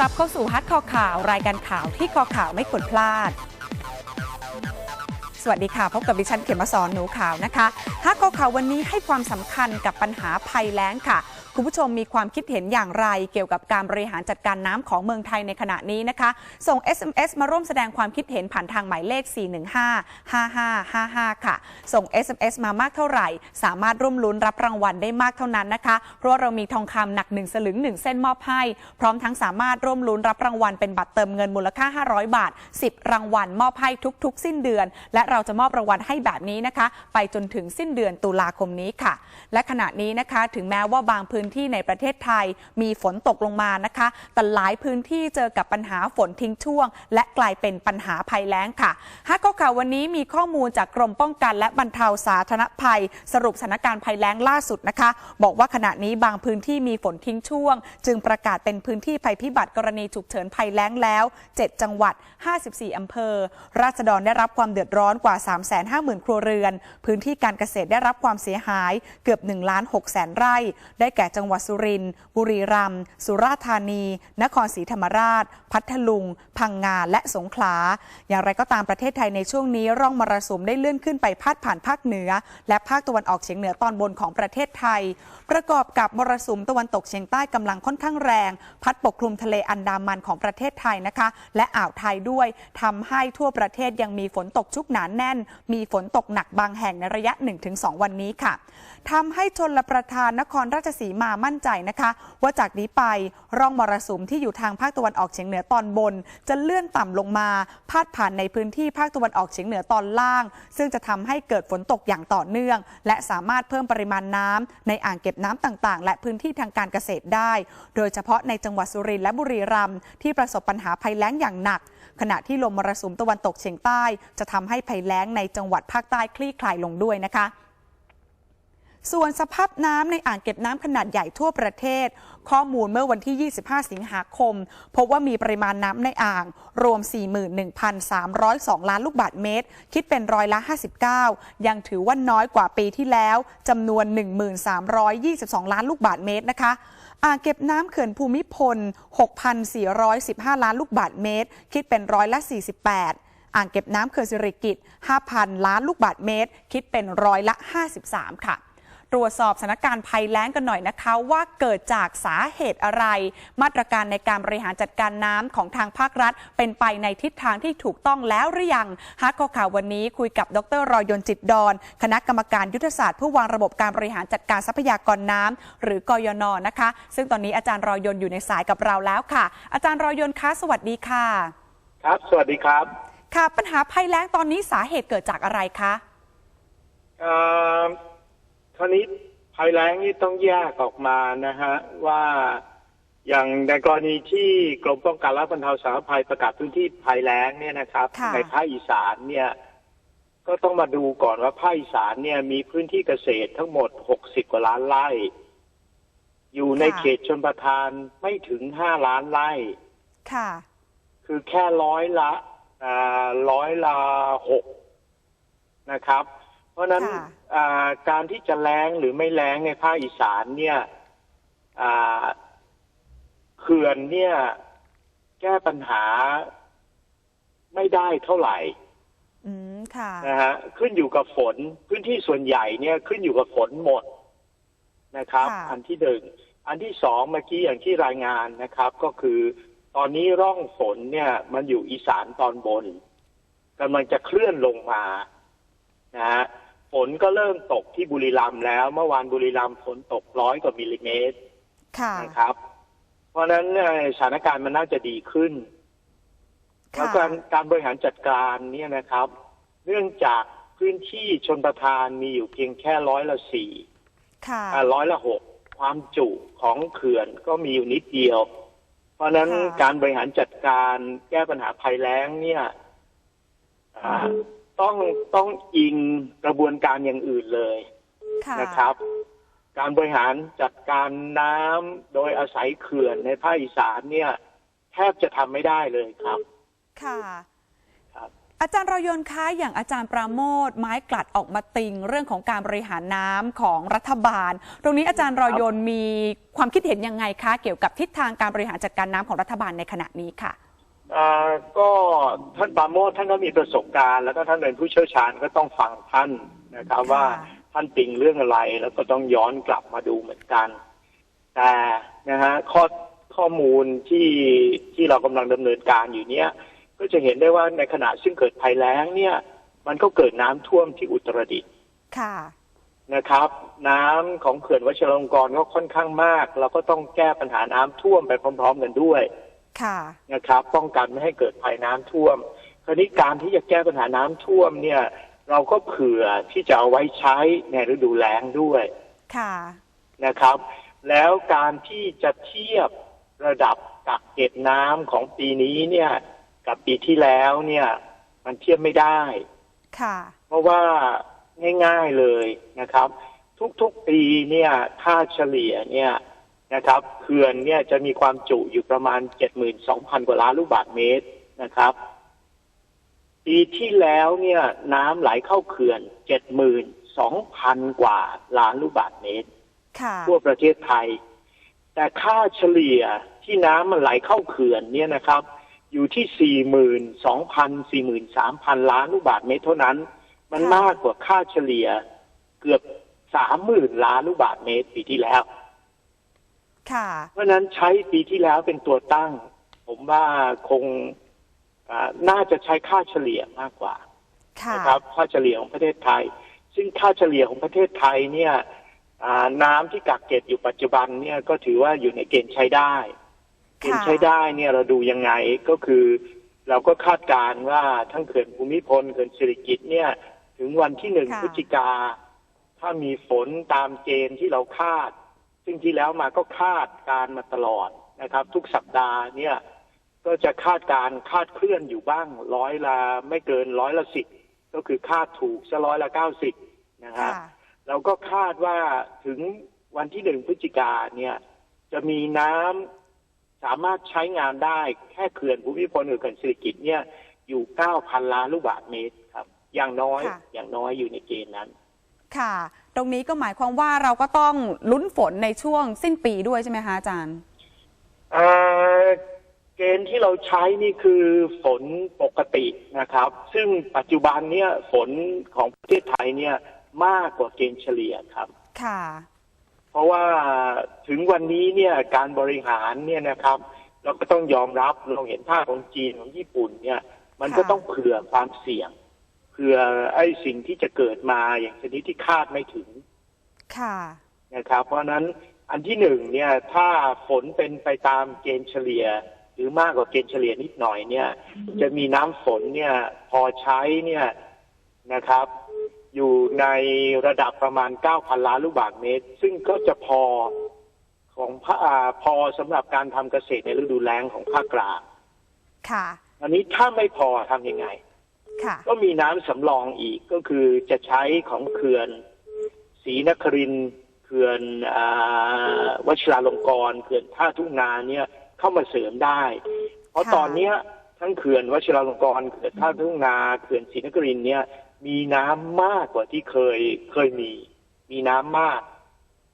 รับเข้าสู่ฮัทคอข่าว รายการข่าวที่คอข่าวไม่ควรพลาด สวัสดีค่ะ พบกับดิฉันเขมสอนหนูข่าวนะคะฮัทคอข่าววันนี้ให้ความสำคัญกับปัญหาภัยแล้งค่ะ คุณผู้ชมมีความคิดเห็นอย่างไรเกี่ยวกับการบริหารจัดการน้ำของเมืองไทยในขณะนี้นะคะ ส่ง SMS มาร่วมแสดงความคิดเห็นผ่านทางหมายเลข 415-5555 ค่ะ ส่ง SMS มามากเท่าไหร่ สามารถร่วมลุ้นรับรางวัลได้มากเท่านั้นนะคะ เพราะเรามีทองคำหนัก 1 สลึง 1 เส้นมอบให้ พร้อมทั้งสามารถร่วมลุ้นรับรางวัลเป็นบัตรเติมเงินมูลค่า 500 บาท 10 รางวัลมอบให้ทุก ๆ สิ้นเดือน และเราจะมอบรางวัลให้แบบนี้นะคะ ไปจนถึงสิ้นเดือนตุลาคมนี้ค่ะ และขณะนี้นะคะ ถึงแม้ว่าบางพื้นที่ในประเทศไทยมีฝนตกลงมานะคะ แต่หลายพื้นที่เจอกับปัญหาฝนทิ้งช่วง และกลายเป็นปัญหาภัยแล้งค่ะฮักก็ข่าววันนี้มีข้อมูลจากกรมป้องกัน และบรรเทาสาธารณภัย สรุปสถานการณ์ภัยแล้งล่าสุดนะคะ บอกว่าขณะนี้บางพื้นที่มีฝนทิ้งช่วง จึงประกาศเป็นพื้นที่ภัยพิบัติกรณีฉุกเฉินภัยแล้งแล้ว 7 จังหวัด 54 อำเภอ ราษฎรได้รับความเดือดร้อนกว่า 350,000 ครัวเรือน พื้นที่การเกษตรได้รับความเสียหายเกือบ1ล้าน6แสนไร่ ได้แก่จังหวัดสุรินทร์บุรีรัมย์สุราษฎร์ธานี นครศรีธรรมราช พัทลุง พังงาและสงขลา อย่างไรก็ตามประเทศไทยในช่วงนี้ร่องมรสุมได้เลื่อนขึ้นไปพาดผ่านภาคเหนือ และภาคตะวันออกเฉียงเหนือตอนบนของประเทศไทย ประกอบกับมรสุมตะวันตกเฉียงใต้กำลังค่อนข้างแรง พัดปกคลุมทะเลอันดามันของประเทศไทยนะคะ และอ่าวไทยด้วยทำให้ทั่วประเทศยังมีฝนตกชุกหนาแน่น มีฝนตกหนักบางแห่งในระยะ 1-2 วันนี้ค่ะทำให้ชนละประทานนครราชสีมามั่นใจนะคะ ว่าจากนี้ไปร่องมรสุมที่อยู่ทางภาคตะวันออกเฉียงเหนือตอนบน จะเลื่อนต่ำลงมาพาดผ่านในพื้นที่ภาคตะวันออกเฉียงเหนือตอนล่าง ซึ่งจะทำให้เกิดฝนตกอย่างต่อเนื่อง และสามารถเพิ่มปริมาณน้ำในอ่างเก็บน้ำต่างๆ และพื้นที่ทางการเกษตรได้ โดยเฉพาะในจังหวัดสุรินทร์และบุรีรัมย์ที่ประสบปัญหาภัยแล้งอย่างหนัก ขณะที่ลมมรสุมตะวันตกเฉียงใต้ จะทำให้ภัยแล้งในจังหวัดภาคใต้คลี่คลายลงด้วยนะคะ ส่วนสภาพน้ำในอ่างเก็บน้ำขนาดใหญ่ทั่วประเทศ ข้อมูลเมื่อวันที่ 25 สิงหาคม พบว่ามีปริมาณน้ำในอ่าง รวม 41,302 ล้านลูกบาศก์เมตร คิดเป็นร้อยละ 59 ยังถือว่าน้อยกว่าปีที่แล้วจำนวน 1322 ล้านลูกบาศก์เมตรนะคะอ่างเก็บน้ำเขื่อนภูมิพล 6,415 ล้านลูกบาศก์เมตร คิดเป็นร้อยละ 48อ่างเก็บน้ำเขื่อนสิริกิต5,000 ล้านลูกบาศก์เมตร คิดเป็นร้อยละ 53 ค่ะ ตรวจสอบสถานการณ์ภัยแล้งกันหน่อยนะคะ ว่าเกิดจากสาเหตุอะไร มาตรการในการบริหารจัดการน้ำของทางภาครัฐ เป็นไปในทิศทางที่ถูกต้องแล้วหรือยังฮักข้อข่าววันนี้คุยกับดรรอยนจิตดอน คณะกรรมการยุทธศาสตร์เพื่อวางระบบการบริหารจัดการทรัพยากรน้ำหรือกยนนะคะ ซึ่งตอนนี้อาจารย์รอยนอยู่ในสายกับเราแล้วค่ะ อาจารย์รอยนคะสวัสดีค่ะ ครับ สวัสดีครับ ค่ะปัญหาภัยแล้งตอนนี้สาเหตุเกิดจากอะไรคะเอ่อ คราวนี้ภัยแล้งนี่ต้องแยกออกมานะฮะว่าอย่างในกรณีที่กรมป้องกันและบรรเทาสาธารณภัยประกาศพื้นที่ภัยแล้งเนี่ยนะครับ ค่ะ ในภาคอีสานเนี่ยก็ต้องมาดูก่อนว่าภาคอีสานเนี่ยมีพื้นที่เกษตรทั้งหมด 60 กว่าล้านไร่ อยู่ในเขตชนประทานไม่ถึง 5 ล้านไร่ ค่ะ คือแค่ร้อยละอ่าร้อยละหกนะครับ เพราะฉะนั้นค่ะ อ่าการที่จะแล้งหรือไม่แล้งในภาคอีสานเนี่ยอ่าเขื่อนเนี่ย แก้ปัญหาไม่ได้เท่าไหร่ อืมค่ะ นะฮะขึ้นอยู่กับฝนพื้นที่ส่วนใหญ่เนี่ยขึ้นอยู่กับฝนหมดนะครับ ค่ะ อันที่หนึ่งอันที่สองเมื่อกี้อย่างที่รายงานนะครับ ก็คือ ตอนนี้ร่องฝนเนี่ย มันอยู่อีสานตอนบนกำลังจะเคลื่อนลงมานะฮะ ฝนก็เริ่มตกที่บุรีรัมย์แล้ว เมื่อวานบุรีรัมย์ฝนตกร้อยกว่ามิลลิเมตรค่ะนะครับ เพราะฉะนั้นเนี่ยสถานการณ์มันน่าจะดีขึ้น แล้วการการบริหารจัดการเนี่ยนะครับ เนื่องจากพื้นที่ชนประทานมีอยู่เพียงแค่ร้อยละสี่ค่ะอ่าร้อยละหกความจุของเขื่อนก็มีอยู่นิดเดียว เพราะฉะนั้นค่ะการบริหารจัดการแก้ปัญหาภัยแล้งเนี่ยอ่า ต้องต้องอิงกระบวนการอย่างอื่นเลยค่ะนะครับ การบริหารจัดการน้ำโดยอาศัยเขื่อนในภาคอีสานเนี่ย แทบจะทำไม่ได้เลยครับ ค่ะครับอาจารย์รอยนคะอย่างอาจารย์ปราโมทไม้กลัดออกมาติง เรื่องของการบริหารน้ำของรัฐบาล ตรงนี้อาจารย์รอยนมีความคิดเห็นยังไงคะ เกี่ยวกับทิศทางการบริหารจัดการน้ำของรัฐบาลในขณะนี้ค่ะอ่า ก็ท่านปราโมทท่านก็มีประสบการณ์ แล้วก็ท่านเป็นผู้เชี่ยวชาญก็ต้องฟังท่านนะครับค่ะว่าท่านติงเรื่องอะไร แล้วก็ต้องย้อนกลับมาดูเหมือนกัน แต่นะฮะข้อข้อมูลที่ที่เรากำลังดำเนินการอยู่เนี้ยก็จะเห็นได้ว่าในขณะซึ่งเกิดภัยแล้งเนี่ย มันก็เกิดน้ำท่วมที่อุตรดิตถ์ค่ะนะครับ น้ำของเขื่อนวชิรลงกรณ์ก็ค่อนข้างมาก เราก็ต้องแก้ปัญหาน้ำท่วมไปพร้อม ๆ กันด้วยค่ะ นะครับ ป้องกันไม่ให้เกิดภัยน้ำท่วม คราวนี้การที่จะแก้ปัญหาน้ำท่วมเนี่ย เราก็เผื่อที่จะเอาไว้ใช้ในฤดูแล้งด้วยค่ะนะครับ แล้วการที่จะเทียบระดับกักเก็บน้ำของปีนี้เนี่ย กับปีที่แล้วเนี่ย มันเทียบไม่ได้ค่ะ เพราะว่าง่าย ๆเลยนะครับ ทุกๆปีเนี่ยค่าเฉลี่ยเนี่ย นะครับเขื่อนเนี่ยจะมีความจุอยู่ประมาณ 72,000 กว่าล้านลูกบาศก์เมตรนะครับ ปีที่แล้วเนี่ยน้ำไหลเข้าเขื่อน 72,000 กว่าล้านลูกบาศก์เมตรค่ะทั่วประเทศไทย แต่ค่าเฉลี่ยที่น้ำมันไหลเข้าเขื่อนเนี่ยนะครับ อยู่ที่ 42,000 43,000 ล้านลูกบาศก์เมตรเท่านั้น มันมากกว่าค่าเฉลี่ยเกือบ 30,000 ล้านลูกบาศก์เมตรปีที่แล้วค่ะ เพราะฉะนั้นใช้ปีที่แล้วเป็นตัวตั้ง ผมว่าคงอ่าน่าจะใช้ค่าเฉลี่ยมากกว่าค่ะนะครับค่าเฉลี่ยของประเทศไทย ซึ่งค่าเฉลี่ยของประเทศไทยเนี่ยอ่าน้ำที่กักเก็บอยู่ปัจจุบันเนี่ยก็ถือว่าอยู่ในเกณฑ์ใช้ได้ เกณฑ์ใช้ได้เนี่ยเราดูยังไงก็คือ เราก็คาดการณ์ว่าทั้งเขื่อนภูมิพลเขื่อนสิริกิตเนี่ย ถึงวันที่หนึ่งค่ะพฤศจิกา ถ้ามีฝนตามเกณฑ์ที่เราคาด ซึ่งที่แล้วมาก็คาดการมาตลอดนะครับ ทุกสัปดาห์เนี่ยก็จะคาดการณ์คาดเคลื่อนอยู่บ้างร้อยละไม่เกินร้อยละสิบก็คือคาดถูกซะร้อยละเก้าสิบนะฮะค่ะเราก็คาดว่าถึงวันที่หนึ่งพฤศจิกาเนี่ยจะมีน้ำสามารถใช้งานได้แค่เขื่อนภูมิพลหรือเขื่อนสิริกิตเนี่ยอยู่เก้าพันล้านลูกบาศก์เมตรครับ อย่างน้อยค่ะอย่างน้อยอยู่ในเกณฑ์นั้น ค่ะ ตรงนี้ก็หมายความว่าเราก็ต้องลุ้นฝนในช่วงสิ้นปีด้วยใช่ไหมคะอาจารย์เอ่อเกณฑ์ที่เราใช้นี่คือฝนปกตินะครับ ซึ่งปัจจุบันเนี่ยฝนของประเทศไทยเนี่ยมากกว่าเกณฑ์เฉลี่ยครับ ค่ะ เพราะว่าถึงวันนี้เนี่ยการบริหารเนี่ยนะครับ เราก็ต้องยอมรับเราเห็นภาพของจีนของญี่ปุ่นเนี่ย มันก็ค่ะต้องเผื่อความเสี่ยง เผื่อไอ้สิ่งที่จะเกิดมาอย่างชนิดที่คาดไม่ถึง ค่ะนะครับ เพราะฉะนั้นอันที่หนึ่งเนี่ย ถ้าฝนเป็นไปตามเกณฑ์เฉลี่ย หรือมากกว่าเกณฑ์เฉลี่ยนิดหน่อยเนี่ย จะมีน้ำฝนเนี่ย พอใช้เนี่ยนะครับ อยู่ในระดับประมาณ 9,000 ล้านลูกบาศก์เมตร ซึ่งก็จะพอของภาอ่าพอสำหรับการทำเกษตรในฤดูแล้งของภาคกลางค่ะ อันนี้ถ้าไม่พอทำยังไงค่ะ ก็มีน้ำสำรองอีกก็คือจะใช้ของเขื่อนศรีนครินทร์เขื่อนอาวชิราลงกรณ์เขื่อนท่าทุ่งนาเนี่ยเข้ามาเสริมได้ เพราะค่ะตอนเนี้ยทั้งเขื่อนวชิราลงกรณ์เขื่อนท่าทุ่งนาเขื่อนศรีนครินทร์เนี่ย มีน้ำมากกว่าที่เคยเคยมี มีน้ำมาก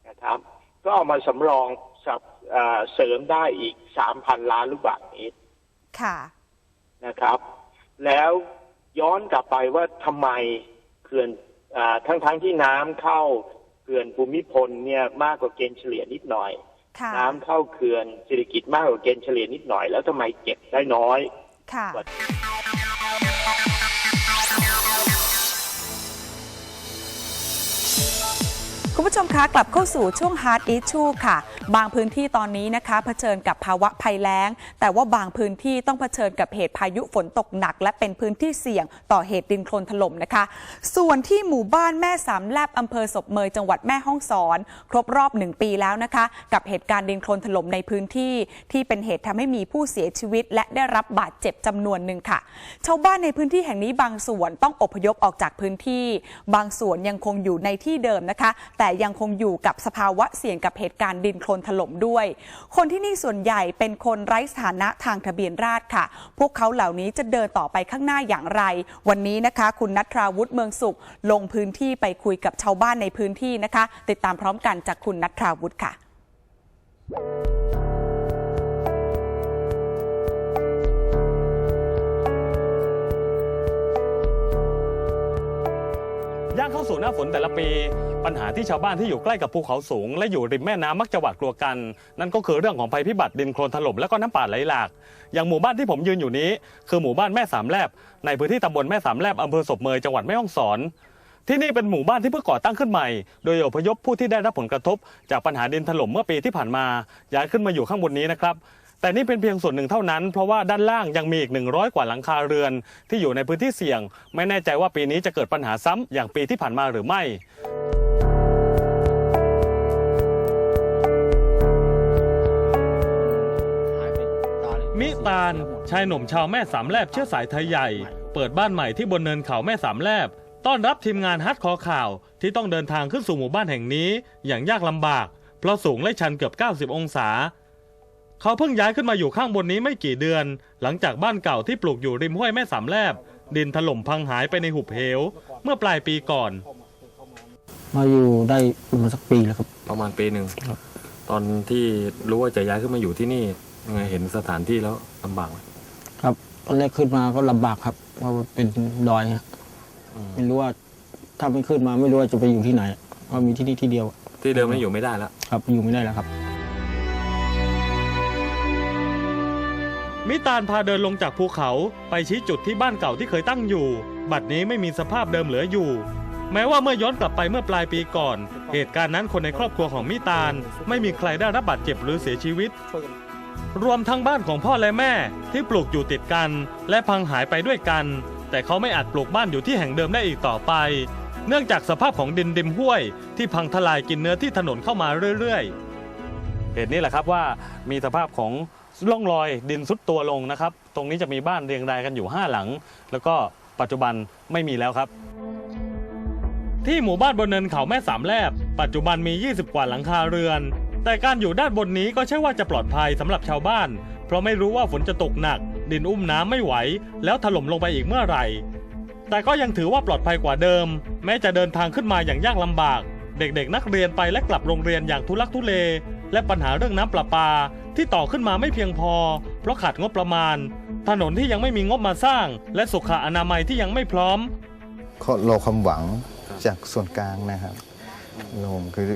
นะครับ ก็เอามาสำรองสับเอ่อเสริมได้อีกสามพันล้านลูกบาศก์เมตรค่ะนะครับ แล้ว ย้อนกลับไปว่าทำไมเขื่อนอาทั้งทั้งๆที่น้ำเข้าเขื่อนภูมิพลเนี่ยมากกว่าเกณฑ์เฉลี่ยนิดหน่อยค่ะน้ำเข้าเขื่อนสิริกิตมากกว่าเกณฑ์เฉลี่ยนิดหน่อย แล้วทำไมเก็บได้น้อยค่ะ คุณผู้ชมคะกลับเข้าสู่ช่วง Hard Issue ค่ะ บางพื้นที่ตอนนี้นะคะ เผชิญกับภาวะภัยแล้ง แต่ว่าบางพื้นที่ต้องเผชิญกับเหตุพายุฝนตกหนัก และเป็นพื้นที่เสี่ยงต่อเหตุดินโคลนถล่มนะคะ ส่วนที่หมู่บ้านแม่สามแลบอำเภอศพเมยจังหวัดแม่ฮ่องสอน ครบรอบหนึ่งปีแล้วนะคะ กับเหตุการณ์ดินโคลนถล่มในพื้นที่ ที่เป็นเหตุทำให้มีผู้เสียชีวิต และได้รับบาดเจ็บจำนวนหนึ่งค่ะ ชาวบ้านในพื้นที่แห่งนี้บางส่วนต้องอพยพออกจากพื้นที่ บางส่วนยังคงอยู่ในที่เดิมนะคะ แต่ยังคงอยู่กับสภาวะเสี่ยงกับเหตุการณ์ดินโคลนถล่มด้วย คนที่นี่ส่วนใหญ่เป็นคนไร้สถานะทางทะเบียนราษฎร์ค่ะ พวกเขาเหล่านี้จะเดินต่อไปข้างหน้าอย่างไร วันนี้นะคะ คุณนัทราวุฒิเมืองสุข ลงพื้นที่ไปคุยกับชาวบ้านในพื้นที่นะคะ ติดตามพร้อมกันจากคุณนัทราวุฒิค่ะ ย่างเข้าสู่หน้าฝนแต่ละปี ปัญหาที่ชาวบ้านที่อยู่ใกล้กับภูเขาสูง และอยู่ริมแม่น้ำมักจะหวาดกลัวกัน นั่นก็คือเรื่องของภัยพิบัติดินโคลนถล่มและก็น้ำป่าไหลหลาก อย่างหมู่บ้านที่ผมยืนอยู่นี้ คือหมู่บ้านแม่สามแลบ ในพื้นที่ตำบลแม่สามแลบอำเภอศพเมยจังหวัดแม่ฮ่องสอนที่นี่เป็นหมู่บ้านที่เพิ่งก่อตั้งขึ้นใหม่ โดยอพยพผู้ที่ได้รับผลกระทบ จากปัญหาดินถล่มเมื่อปีที่ผ่านมา ย้ายขึ้นมาอยู่ข้างบนนี้นะครับ แต่นี่เป็นเพียงส่วนหนึ่งเท่านั้น เพราะว่าด้านล่างยังมีอีก 100 กว่าหลังคาเรือน ที่อยู่ในพื้นที่เสี่ยง ไม่แน่ใจว่าปีนี้จะเกิดปัญหาซ้ำอย่างปีที่ผ่านมาหรือไม่มิตานชายหนุ่มชาวแม่สามแลบเชื้อสายไทยใหญ่ เปิดบ้านใหม่ที่บนเนินเขาแม่สามแลบ ต้อนรับทีมงานฮัทคอข่าว ที่ต้องเดินทางขึ้นสู่หมู่บ้านแห่งนี้ อย่างยากลำบาก เพราะสูงและชันเกือบ 90 องศา เขาเพิ่งย้ายขึ้นมาอยู่ข้างบนนี้ไม่กี่เดือน หลังจากบ้านเก่าที่ปลูกอยู่ริมห้วยแม่สามแลบ ดินถล่มพังหายไปในหุบเหว เมื่อปลายปีก่อน มาอยู่ได้ประมาณสักปีแล้วครับ ประมาณปีหนึ่งครับ ตอนที่รู้ว่าจะย้ายขึ้นมาอยู่ที่นี่ยังไงเห็นสถานที่แล้วลำบากไหมครับตอนแรกขึ้นมาก็ลำบากครับเพราะว่าเป็นดอยฮะอืมไม่รู้ว่าถ้าไม่ขึ้นมาไม่รู้ว่าจะไปอยู่ที่ไหนก็มีที่นี่ที่เดียวที่เดิมนี่อยู่ไม่ได้แล้ว ครับอยู่ไม่ได้แล้วครับ มิตานพาเดินลงจากภูเขาไปชี้จุดที่บ้านเก่าที่เคยตั้งอยู่ บัดนี้ไม่มีสภาพเดิมเหลืออยู่ แม้ว่าเมื่อย้อนกลับไปเมื่อปลายปีก่อน เหตุการณ์นั้นคนในครอบครัวของมิตานไม่มีใครได้รับบาดเจ็บหรือเสียชีวิต รวมทั้งบ้านของพ่อและแม่ที่ปลูกอยู่ติดกัน และพังหายไปด้วยกัน แต่เขาไม่อาจปลูกบ้านอยู่ที่แห่งเดิมได้อีกต่อไป เนื่องจากสภาพของดินริมห้วย ที่พังทลายกินเนื้อที่ถนนเข้ามาเรื่อยๆเหตุนี้แหละครับว่ามีสภาพของ ร่องรอยดินซุดตัวลงนะครับ ตรงนี้จะมีบ้านเรียงรายกันอยู่ 5 หลัง แล้วก็ปัจจุบันไม่มีแล้วครับ ที่หมู่บ้านบนเนินเขาแม่สามแลบ ปัจจุบันมี 20 กว่าหลังคาเรือน แต่การอยู่ด้านบนนี้ก็ใช่ว่าจะปลอดภัยสำหรับชาวบ้าน เพราะไม่รู้ว่าฝนจะตกหนัก ดินอุ้มน้ำไม่ไหว แล้วถล่มลงไปอีกเมื่อไหร่ แต่ก็ยังถือว่าปลอดภัยกว่าเดิม แม้จะเดินทางขึ้นมาอย่างยากลำบาก เด็กๆ นักเรียนไปและกลับโรงเรียนอย่างทุลักทุเล และปัญหาเรื่องน้ำประปาที่ต่อขึ้นมาไม่เพียงพอ เพราะขาดงบประมาณ ถนนที่ยังไม่มีงบมาสร้าง และสุขอนามัยที่ยังไม่พร้อมก็รอความหวังจากส่วนกลางนะครับผมคือ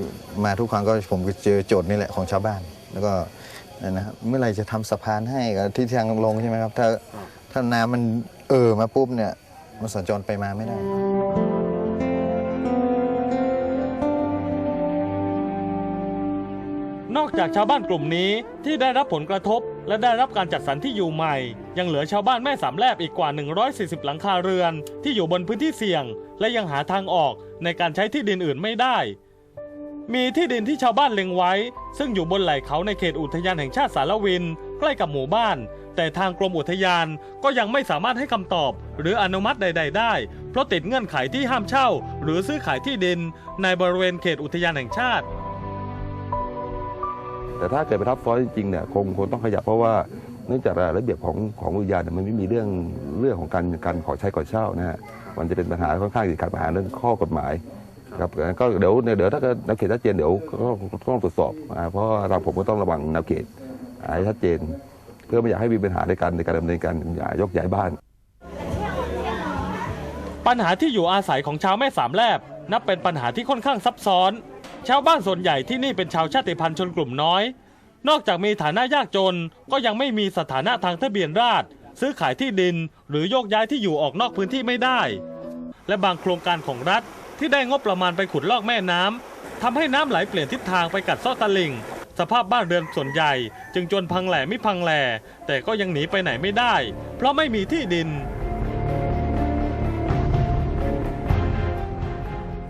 มาทุกครั้งก็ผมก็เจอโจทย์นี่แหละของชาวบ้าน แล้วก็นะครับเมื่อไหรจะทำสะพานให้กับที่ทางลงใช่ไหมครับ ถ้าถ้าน้ำมันเออมาปุ๊บเนี่ยมันสัญจรไปมาไม่ได้ นอกจากชาวบ้านกลุ่มนี้ที่ได้รับผลกระทบ และได้รับการจัดสรรที่อยู่ใหม่ ยังเหลือชาวบ้านแม่สามแลบอีกกว่า 140 หลังคาเรือน ที่อยู่บนพื้นที่เสี่ยง และยังหาทางออกในการใช้ที่ดินอื่นไม่ได้ มีที่ดินที่ชาวบ้านเล็งไว้ ซึ่งอยู่บนไหล่เขาในเขตอุทยานแห่งชาติสารวิน ใกล้กับหมู่บ้าน แต่ทางกรมอุทยานก็ยังไม่สามารถให้คำตอบ หรืออนุมัติใด ๆ ได้ เพราะติดเงื่อนไขที่ห้ามเช่า หรือซื้อขายที่ดิน ในบริเวณเขตอุทยานแห่งชาติ แต่ถ้าเกิดไปทับซ้อนจริงๆเนี่ยคงคงต้องขยับเพราะว่าเนื่องจากระเบียบของของอุทยานเนี่ยมันไม่มีเรื่องเรื่องของการการขอใช้ก่อเช่านะฮะมันจะเป็นปัญหาค่อนข้างติดขัดปัญหาเรื่องข้อกฎหมายครับก็เดี๋ยวเดี๋ยวถ้าเกิดแนวเขตชัดเจนเดี๋ยวก็ต้องตรวจสอบ เพราะว่าทางผมก็ต้องระวังแนวเขตให้ชัดเจน เพื่อไม่อยากให้มีปัญหาในการในการดำเนินการยกย้ายบ้าน ปัญหาที่อยู่อาศัยของชาวแม่สามแลบนับเป็นปัญหาที่ค่อนข้างซับซ้อน ชาวบ้านส่วนใหญ่ที่นี่เป็นชาวชาติพันธุ์ชนกลุ่มน้อย นอกจากมีฐานะยากจนก็ยังไม่มีสถานะทางทะเบียนราษฎร์ซื้อขายที่ดิน หรือโยกย้ายที่อยู่ออกนอกพื้นที่ไม่ได้ และบางโครงการของรัฐที่ได้งบประมาณไปขุดลอกแม่น้ำทำให้น้ำไหลเปลี่ยนทิศทางไปกัดเซาะตลิ่งสภาพบ้านเรือนส่วนใหญ่ จึงจนพังแหล่ไม่พังแหล่แต่ก็ยังหนีไปไหนไม่ได้ เพราะไม่มีที่ดิน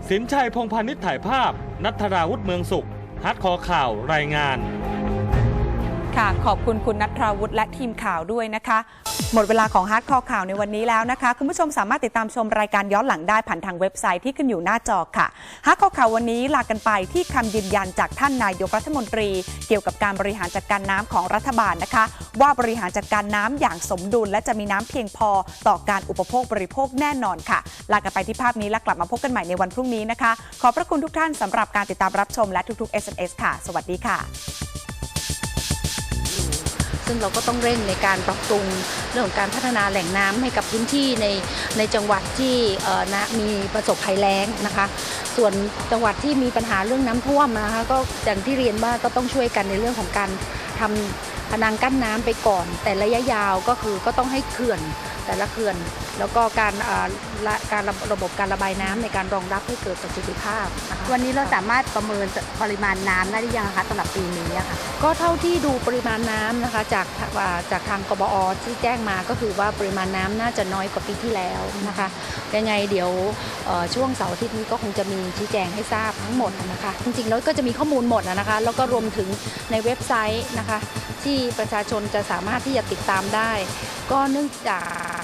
สินชัยพงพานิชถ่ายภาพ นัทราวุฒิเมืองสุขฮัดคอข่าวรายงาน ค่ะ ขอบคุณคุณนัทราวุฒิและทีมข่าวด้วยนะคะ หมดเวลาของฮาร์ดคอร์ข่าวในวันนี้แล้วนะคะ คุณผู้ชมสามารถติดตามชมรายการย้อนหลังได้ผ่านทางเว็บไซต์ที่ขึ้นอยู่หน้าจอค่ะฮาร์ดคอร์ข่าววันนี้ลากันไปที่คำยืนยันจากท่านนายกรัฐมนตรี เกี่ยวกับการบริหารจัดการน้ำของรัฐบาลนะคะ ว่าบริหารจัดการน้ำอย่างสมดุล และจะมีน้ำเพียงพอต่อการอุปโภคบริโภคแน่นอนค่ะ ลากันไปที่ภาพนี้และกลับมาพบกันใหม่ในวันพรุ่งนี้นะคะ ขอบพระคุณทุกท่านสำหรับการติดตามรับชมและทุกๆ SMS ค่ะ สวัสดีค่ะ ซึ่งเราก็ต้องเร่งในการปรับปรุงเรื่องของการพัฒนาแหล่งน้ำให้กับพื้นที่ในในจังหวัดที่นะมีประสบภัยแล้งนะคะ ส่วนจังหวัดที่มีปัญหาเรื่องน้ำท่วมนะคะก็อย่างที่เรียนว่าก็ต้องช่วยกันในเรื่องของการทำพนังกั้นน้ำไปก่อน แต่ระยะยาวก็คือก็ต้องให้เขื่อน แต่ละเขื่อน แล้วก็การเอ่อละการระระบบการระบายน้ำในการรองรับให้เกิดประสิทธิภาพนะคะวันนี้เราสามารถประเมินปริมาณน้ำได้หรือยังคะสำหรับปีนี้อะค่ะก็เท่าที่ดูปริมาณน้ำนะคะจากอ่าจากทางกบอที่แจ้งมาก็คือว่าปริมาณน้ำน่าจะน้อยกว่าปีที่แล้วนะคะยังไงเดี๋ยวเอ่อช่วงเสาร์อาทิตย์นี้ก็คงจะมีชี้แจงให้ทราบทั้งหมดนะคะ จริงๆแล้วก็จะมีข้อมูลหมดนะคะ แล้วก็รวมถึงในเว็บไซต์นะคะ ที่ประชาชนจะสามารถที่จะติดตามได้ ก็เนื่องจาก